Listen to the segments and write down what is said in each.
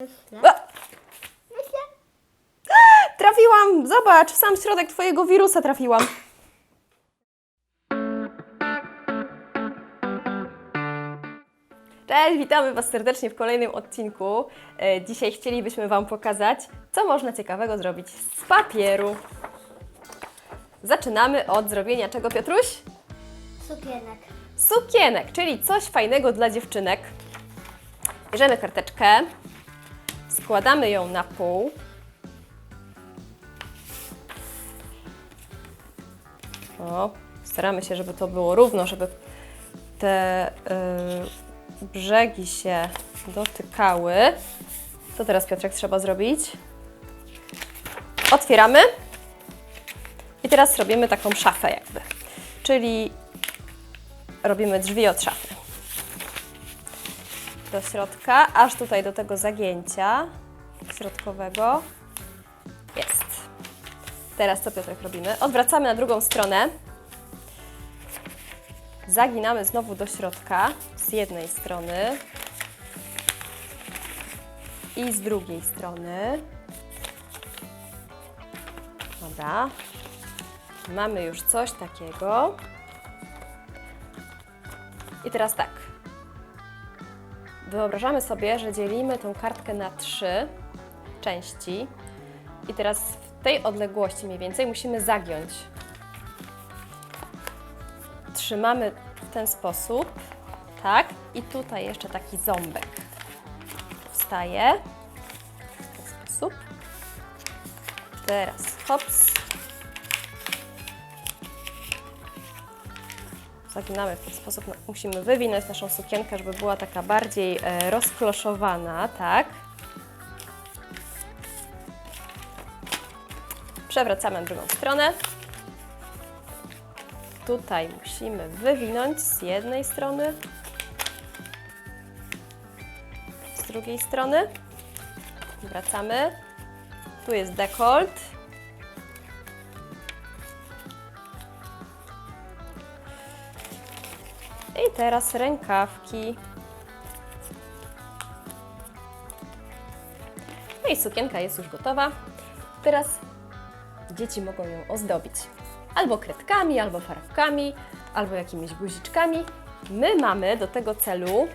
A! Trafiłam! Zobacz, w sam środek Twojego wirusa trafiłam. Cześć, witamy Was serdecznie w kolejnym odcinku. E, Dzisiaj chcielibyśmy Wam pokazać, co można ciekawego zrobić z papieru. Zaczynamy od zrobienia czego, Piotruś? Sukienek. Sukienek, czyli coś fajnego dla dziewczynek. Bierzemy karteczkę, składamy ją na pół. O, staramy się, żeby to było równo, żeby te y, brzegi się dotykały. Co teraz, Piotrek, trzeba zrobić? Otwieramy. I teraz robimy taką szafę jakby. Czyli robimy drzwi od szafy. Do środka, aż tutaj do tego zagięcia środkowego. Jest. Teraz co Piotrek robimy? Odwracamy na drugą stronę. Zaginamy znowu do środka z jednej strony i z drugiej strony. Dobra. Mamy już coś takiego. I teraz tak. Wyobrażamy sobie, że dzielimy tą kartkę na trzy części. I teraz w tej odległości mniej więcej musimy zagiąć. Trzymamy w ten sposób, tak? I tutaj jeszcze taki ząbek wstaje. W ten sposób. Teraz hops. Zaginamy w ten sposób. No, musimy wywinąć naszą sukienkę, żeby była taka bardziej e, rozkloszowana, tak? Przewracamy drugą stronę. Tutaj musimy wywinąć z jednej strony, z drugiej strony. Wracamy. Tu jest dekolt. Teraz rękawki. No i sukienka jest już gotowa. Teraz dzieci mogą ją ozdobić albo kredkami, albo farbkami, albo jakimiś guziczkami. My mamy do tego celu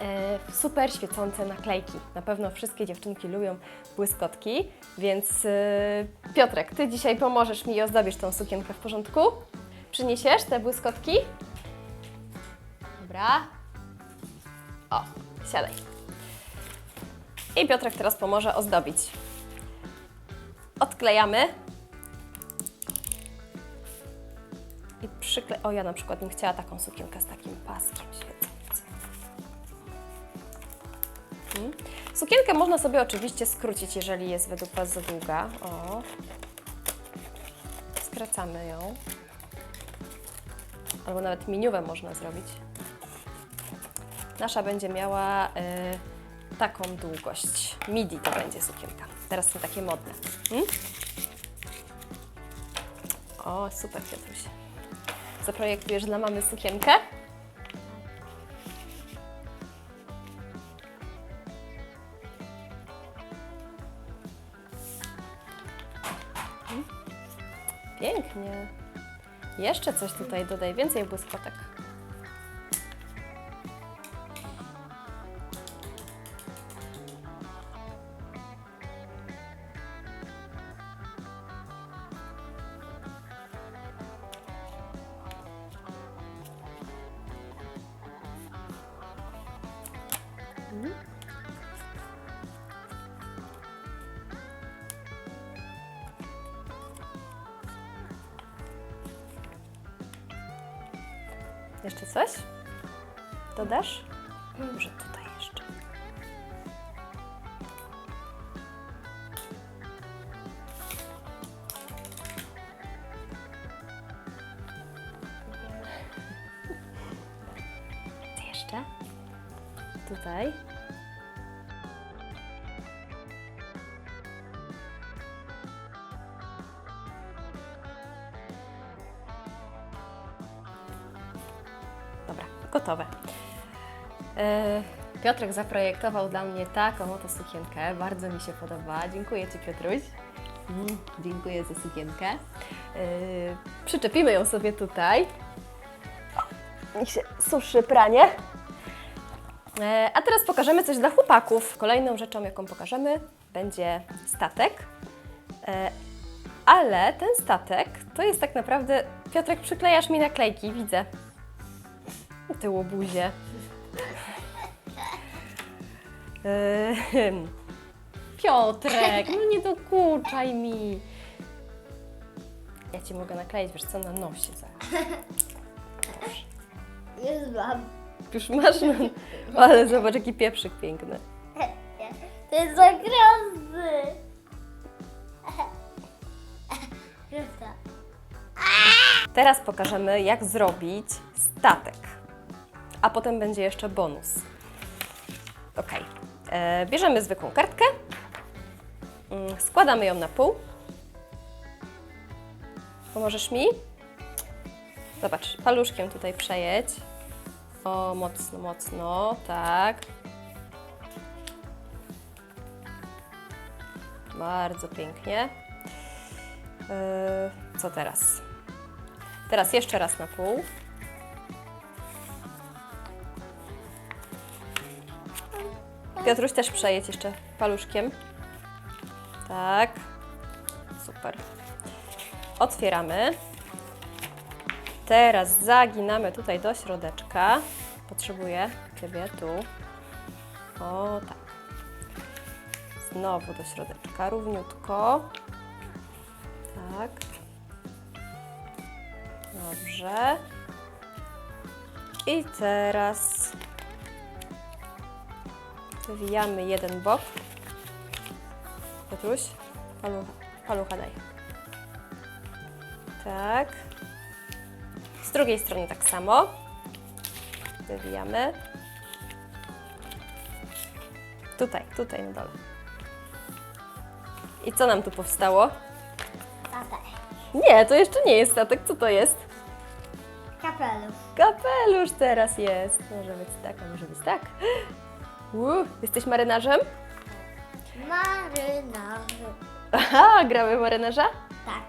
e, super świecące naklejki. Na pewno wszystkie dziewczynki lubią błyskotki, więc e, Piotrek, Ty dzisiaj pomożesz mi i ozdobisz tą sukienkę w porządku? Przyniesiesz te błyskotki? Dobra. O, siadaj. I Piotrek teraz pomoże ozdobić. Odklejamy. I przykle... O, ja na przykład bym chciała taką sukienkę z takim paskiem świecącym. Hmm. Sukienkę można sobie oczywiście skrócić, jeżeli jest według Was za długa. O. Skracamy ją. Albo nawet miniówę można zrobić. Nasza będzie miała y, taką długość. Midi to będzie sukienka. Teraz są takie modne. Hmm? O, super Piotruś. Zaprojektujesz dla mamy sukienkę? Hmm? Pięknie. Jeszcze coś tutaj dodaj, więcej błyskotek. Jeszcze coś? Dodasz? Może tutaj jeszcze. Jeszcze? Tutaj. Piotrek zaprojektował dla mnie taką oto sukienkę. Bardzo mi się podoba. Dziękuję Ci, Piotruś. Mm, dziękuję za sukienkę. Yy, przyczepimy ją sobie tutaj. Niech się suszy pranie. E, A teraz pokażemy coś dla chłopaków. Kolejną rzeczą, jaką pokażemy, będzie statek. E, Ale ten statek to jest tak naprawdę. Piotrek, przyklejasz mi naklejki, widzę. Ty łobuzie. Ehem. Piotrek, no nie dokuczaj mi. Ja ci mogę nakleić, wiesz co, na nosie zaraz. Proszę. Już mam. Już masz, no. ale zobacz jaki pieprzyk piękny. To jest za. Prawda. Teraz pokażemy, jak zrobić statek. A potem będzie jeszcze bonus. Ok. E, bierzemy zwykłą kartkę. Mm, Składamy ją na pół. Pomożesz mi? Zobacz, paluszkiem tutaj przejedź. O, mocno, mocno, tak. Bardzo pięknie. E, co teraz? Teraz jeszcze raz na pół. Piotruś też przejedź jeszcze paluszkiem. Tak. Super. Otwieramy. Teraz zaginamy tutaj do środeczka. Potrzebuję Ciebie tu. O tak. Znowu do środeczka, równiutko. Tak. Dobrze. I teraz wywijamy jeden bok. Piotruś, palucha, palucha daj. Tak. Z drugiej strony tak samo. Wywijamy. Tutaj, tutaj na dole. I co nam tu powstało? Tata. Nie, to jeszcze nie jest statek. Co to jest? Kapelusz. Kapelusz teraz jest. Może być tak, a może być tak. Jesteś marynarzem? Marynarzy. Aha, gramy w marynarza? Tak.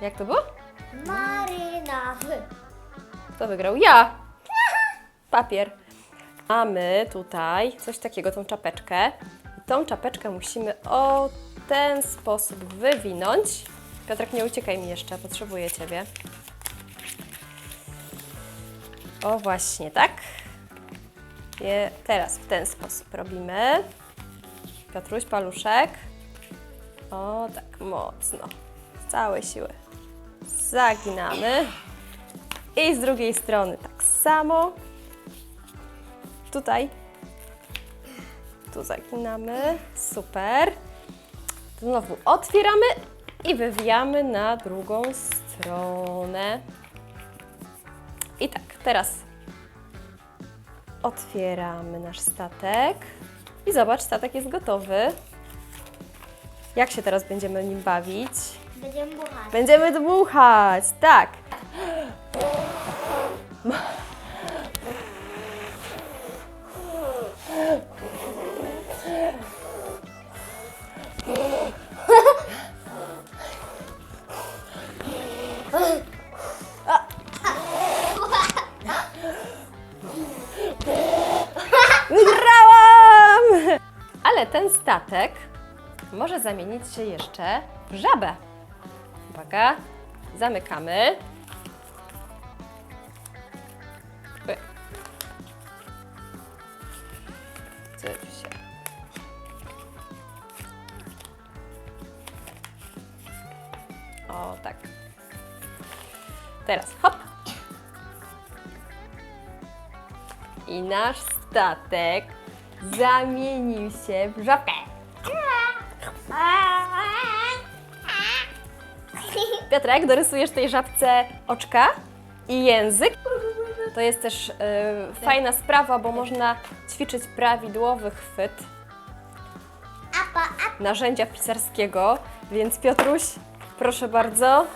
Jak to było? Marynarzy. Kto wygrał? Ja! Papier. Mamy tutaj coś takiego, tą czapeczkę. I tą czapeczkę musimy o ten sposób wywinąć. Piotrek, nie uciekaj mi jeszcze, potrzebuję Ciebie. O, właśnie, tak? Je, teraz w ten sposób robimy. Piotruś, paluszek. O, tak mocno. Z całej siły. Zaginamy. I z drugiej strony tak samo. Tutaj. Tu zaginamy. Super. Znowu otwieramy i wywijamy na drugą stronę. I tak, teraz otwieramy nasz statek. I zobacz, statek jest gotowy. Jak się teraz będziemy nim bawić? Będziemy buchać. Będziemy dmuchać, tak. Ten statek może zamienić się jeszcze w żabę. Uwaga, zamykamy. O, tak. Teraz hop. I nasz statek zamienił się w żabkę. Piotrek, dorysujesz tej żabce oczka i język. To jest też e, fajna sprawa, bo można ćwiczyć prawidłowy chwyt narzędzia pisarskiego. Więc Piotruś, proszę bardzo,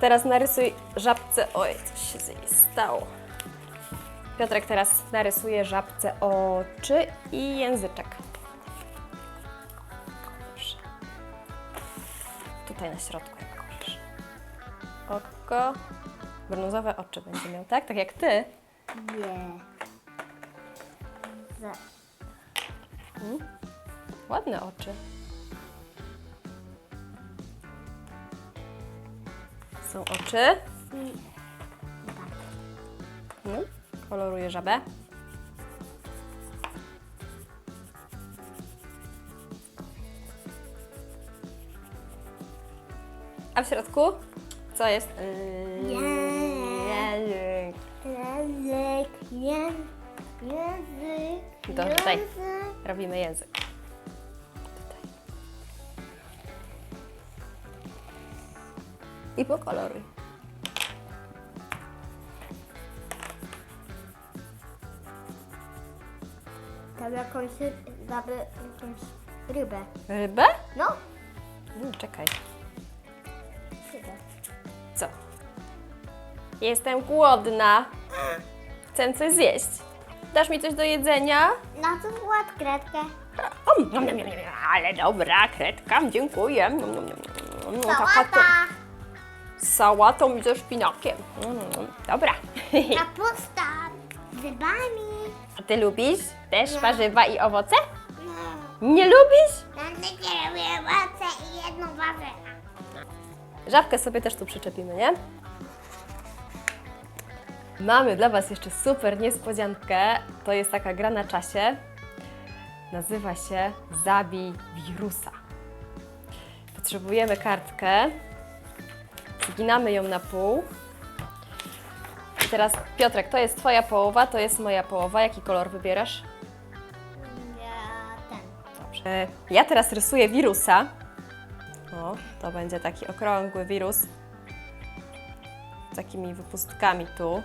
teraz narysuj żabce. Oj, coś się z jej stało. Piotrek teraz narysuje żabce oczy i języczek. Tutaj na środku, jak możesz. Oko. Brązowe oczy będzie miał, tak? Tak jak ty. Nie. Za. Ładne oczy. Są oczy. No, koloruję żabę. A w środku co jest? Język. Język, język, język. To tutaj. Robimy język. Tutaj. I pokoloruj. Tam jakąś, jakąś rybę. Rybę? No, Mm, czekaj. rybę. Co? Jestem głodna. Chcę coś zjeść. Dasz mi coś do jedzenia? Na co wkład kredkę? O, nom, nom, nom, nom, ale dobra, kredka, dziękuję. Nom, nom, nom, nom, nom, taka Sałata, to z sałatą i ze szpinakiem. Mm, mm, Dobra. kapusta, z zębami. A ty lubisz też Nie. warzywa i owoce? No, Nie lubisz? tam takie robię owoce i jedną warzywę. Żabkę sobie też tu przyczepimy, nie? Mamy dla Was jeszcze super niespodziankę. To jest taka gra na czasie. Nazywa się Zabij wirusa. Potrzebujemy kartkę. Zginamy ją na pół. Teraz Piotrek, to jest Twoja połowa, to jest moja połowa. Jaki kolor wybierasz? Ja ten. Dobrze. E, Ja teraz rysuję wirusa. O, to będzie taki okrągły wirus z takimi wypustkami tu.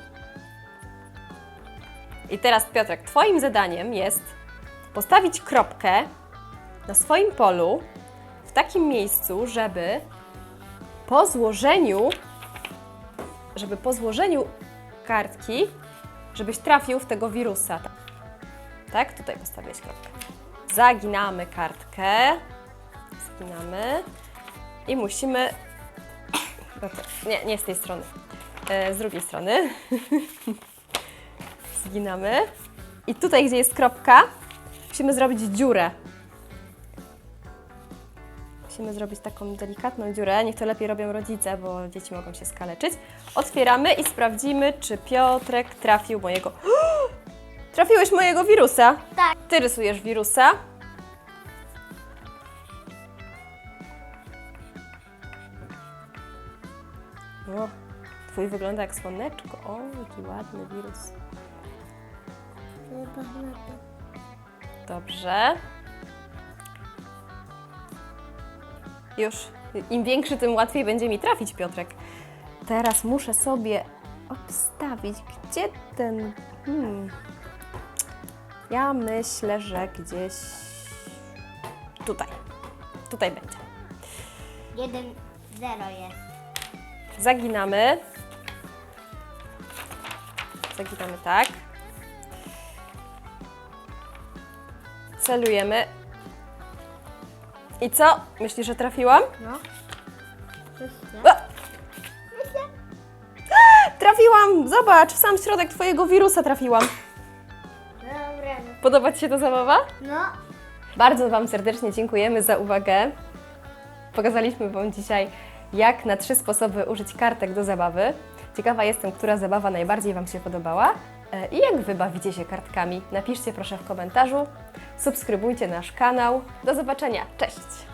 I teraz Piotrek, Twoim zadaniem jest postawić kropkę na swoim polu w takim miejscu, żeby po złożeniu, żeby po złożeniu kartki, żebyś trafił w tego wirusa. Tak? Tutaj postawiłeś kropkę. Zaginamy kartkę. Zginamy. I musimy. Nie, nie z tej strony. E, z drugiej strony. Zginamy. I tutaj, gdzie jest kropka, musimy zrobić dziurę. Musimy zrobić taką delikatną dziurę. Niech to lepiej robią rodzice, bo dzieci mogą się skaleczyć. Otwieramy i sprawdzimy, czy Piotrek trafił mojego. Trafiłeś mojego wirusa. Tak. Ty rysujesz wirusa. O, twój wygląda jak słoneczko. O, jaki ładny wirus. Dobrze. Już. Im większy, tym łatwiej będzie mi trafić, Piotrek. Teraz muszę sobie obstawić, gdzie ten. Hmm. Ja myślę, że gdzieś tutaj. Tutaj będzie. Jeden, zero jest. Zaginamy. Zaginamy tak. Celujemy. I co? Myślisz, że trafiłam? No. A! Trafiłam! Zobacz, w sam środek Twojego wirusa trafiłam. Dobra. no. Podoba Ci się ta zabawa? No. Bardzo Wam serdecznie dziękujemy za uwagę. Pokazaliśmy Wam dzisiaj, jak na trzy sposoby użyć kartek do zabawy. Ciekawa jestem, która zabawa najbardziej Wam się podobała i jak Wy bawicie się kartkami. Napiszcie proszę w komentarzu. Subskrybujcie nasz kanał. Do zobaczenia. Cześć!